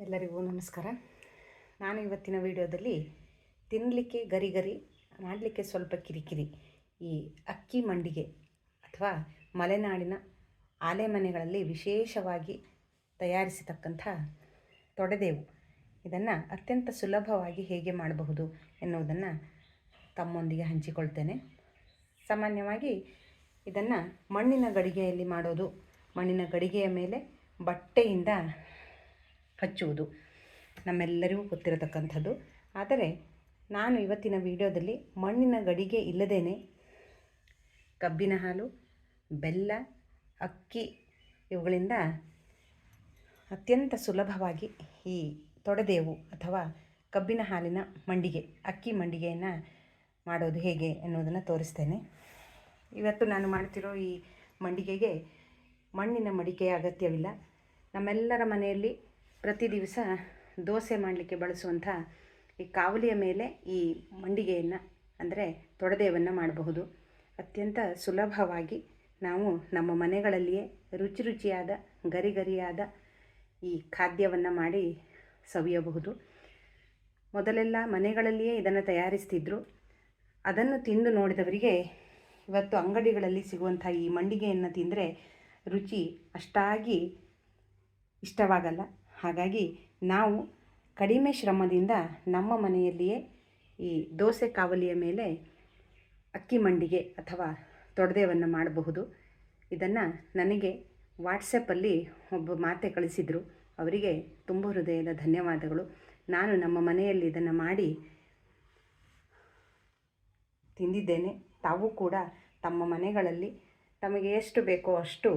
ಎಲ್ಲರಿಗೂ ನಮಸ್ಕಾರ. ನಾನು ಇವತ್ತಿನ ವಿಡಿಯೋದಲ್ಲಿ ತಿನ್ನಲಿಕ್ಕೆ ಗರಿ ಗರಿ ಮಾಡಲಿಕ್ಕೆ ಸ್ವಲ್ಪ ಕಿರಿಕಿರಿ ಈ ಅಕ್ಕಿ ಮಂಡಿಗೆ ಅಥವಾ ಮಲೆನಾಡಿನ ಆಲೆಮನೆಗಳಲ್ಲಿ ವಿಶೇಷವಾಗಿ ತಯಾರಿಸತಕ್ಕಂಥ ತೊಡೆದೇವು. ಇದನ್ನು ಅತ್ಯಂತ ಸುಲಭವಾಗಿ ಹೇಗೆ ಮಾಡಬಹುದು ಎನ್ನುವುದನ್ನು ತಮ್ಮೊಂದಿಗೆ ಹಂಚಿಕೊಳ್ತೇನೆ. ಸಾಮಾನ್ಯವಾಗಿ ಇದನ್ನು ಮಣ್ಣಿನ ಗಡಿಗೆಯಲ್ಲಿ ಮಾಡೋದು ಮಣ್ಣಿನ ಗಡಿಗೆಯ ಮೇಲೆ ಬಟ್ಟೆಯಿಂದ ಹಚ್ಚುವುದು. ನಮ್ಮೆಲ್ಲರಿಗೂ ಗೊತ್ತಿರತಕ್ಕಂಥದ್ದು. ಆದರೆ ನಾನು ಇವತ್ತಿನ ವಿಡಿಯೋದಲ್ಲಿ ಮಣ್ಣಿನ ಗಡಿಗೆ ಇಲ್ಲದೇನೆ ಕಬ್ಬಿನ ಹಾಲು, ಬೆಲ್ಲ, ಅಕ್ಕಿ ಇವುಗಳಿಂದ ಅತ್ಯಂತ ಸುಲಭವಾಗಿ ಈ ತೊಡೆದೇವು ಅಥವಾ ಕಬ್ಬಿನ ಹಾಲಿನ ಮಂಡಿಗೆ, ಅಕ್ಕಿ ಮಂಡಿಗೆಯನ್ನು ಮಾಡೋದು ಹೇಗೆ ಎನ್ನುವುದನ್ನು ತೋರಿಸ್ತೇನೆ. ಇವತ್ತು ನಾನು ಮಾಡ್ತಿರೋ ಈ ಮಂಡಿಗೆಗೆ ಮಣ್ಣಿನ ಮಡಿಕೆಯ ಅಗತ್ಯವಿಲ್ಲ. ನಮ್ಮೆಲ್ಲರ ಮನೆಯಲ್ಲಿ ಪ್ರತಿ ದಿವಸ ದೋಸೆ ಮಾಡಲಿಕ್ಕೆ ಬಳಸುವಂಥ ಈ ಕಾವಲಿಯ ಮೇಲೆ ಈ ಮಂಡಿಗೆಯನ್ನು, ಅಂದರೆ ತೊಡದೇವನ್ನು ಮಾಡಬಹುದು. ಅತ್ಯಂತ ಸುಲಭವಾಗಿ ನಾವು ನಮ್ಮ ಮನೆಗಳಲ್ಲಿಯೇ ರುಚಿ ರುಚಿಯಾದ, ಗರಿ ಗರಿಯಾದ ಈ ಖಾದ್ಯವನ್ನು ಮಾಡಿ ಸವಿಯಬಹುದು. ಮೊದಲೆಲ್ಲ ಮನೆಗಳಲ್ಲಿಯೇ ಇದನ್ನು ತಯಾರಿಸ್ತಿದ್ರು. ಅದನ್ನು ತಿಂದು ನೋಡಿದವರಿಗೆ ಇವತ್ತು ಅಂಗಡಿಗಳಲ್ಲಿ ಸಿಗುವಂಥ ಈ ಮಂಡಿಗೆಯನ್ನು ತಿಂದರೆ ರುಚಿ ಅಷ್ಟಾಗಿ ಇಷ್ಟವಾಗಲ್ಲ. ಹಾಗಾಗಿ ನಾವು ಕಡಿಮೆ ಶ್ರಮದಿಂದ ನಮ್ಮ ಮನೆಯಲ್ಲಿಯೇ ಈ ದೋಸೆ ಕಾವಲಿಯ ಮೇಲೆ ಅಕ್ಕಿ ಮಂಡಿಗೆ ಅಥವಾ ತೊಡೆದೇವನ್ನು ಮಾಡಬಹುದು. ಇದನ್ನು ನನಗೆ ವಾಟ್ಸಪ್ಪಲ್ಲಿ ಒಬ್ಬ ಮಾತೆ ಕಳಿಸಿದರು. ಅವರಿಗೆ ತುಂಬ ಹೃದಯದ ಧನ್ಯವಾದಗಳು. ನಾನು ನಮ್ಮ ಮನೆಯಲ್ಲಿ ಇದನ್ನು ಮಾಡಿ ತಿಂದಿದ್ದೇನೆ. ತಾವು ಕೂಡ ತಮ್ಮ ಮನೆಗಳಲ್ಲಿ ತಮಗೆ ಎಷ್ಟು ಬೇಕೋ ಅಷ್ಟು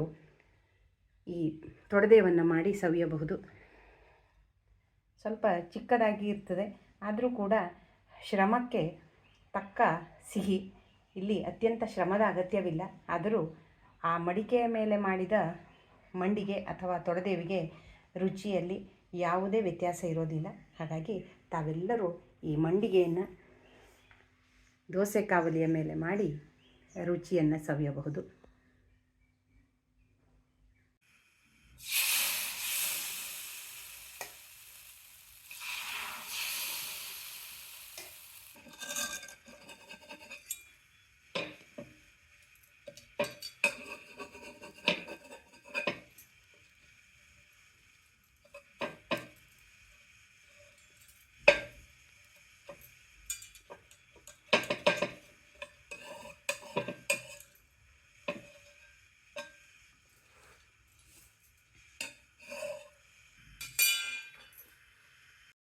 ಈ ತೊಡೆದೇವನ್ನು ಮಾಡಿ ಸವಿಯಬಹುದು. ಸ್ವಲ್ಪ ಚಿಕ್ಕದಾಗಿ ಇರ್ತದೆ. ಆದರೂ ಕೂಡ ಶ್ರಮಕ್ಕೆ ತಕ್ಕ ಸಿಹಿ. ಇಲ್ಲಿ ಅತ್ಯಂತ ಶ್ರಮದ ಅಗತ್ಯವಿಲ್ಲ. ಆದರೂ ಆ ಮಡಿಕೆಯ ಮೇಲೆ ಮಾಡಿದ ಮಂಡಿಗೆ ಅಥವಾ ತೊಡೆದೇವಿಗೆ ರುಚಿಯಲ್ಲಿ ಯಾವುದೇ ವ್ಯತ್ಯಾಸ ಇರೋದಿಲ್ಲ. ಹಾಗಾಗಿ ತಾವೆಲ್ಲರೂ ಈ ಮಂಡಿಗೆಯನ್ನು ದೋಸೆ ಕಾವಲಿಯ ಮೇಲೆ ಮಾಡಿ ರುಚಿಯನ್ನು ಸವಿಯಬಹುದು.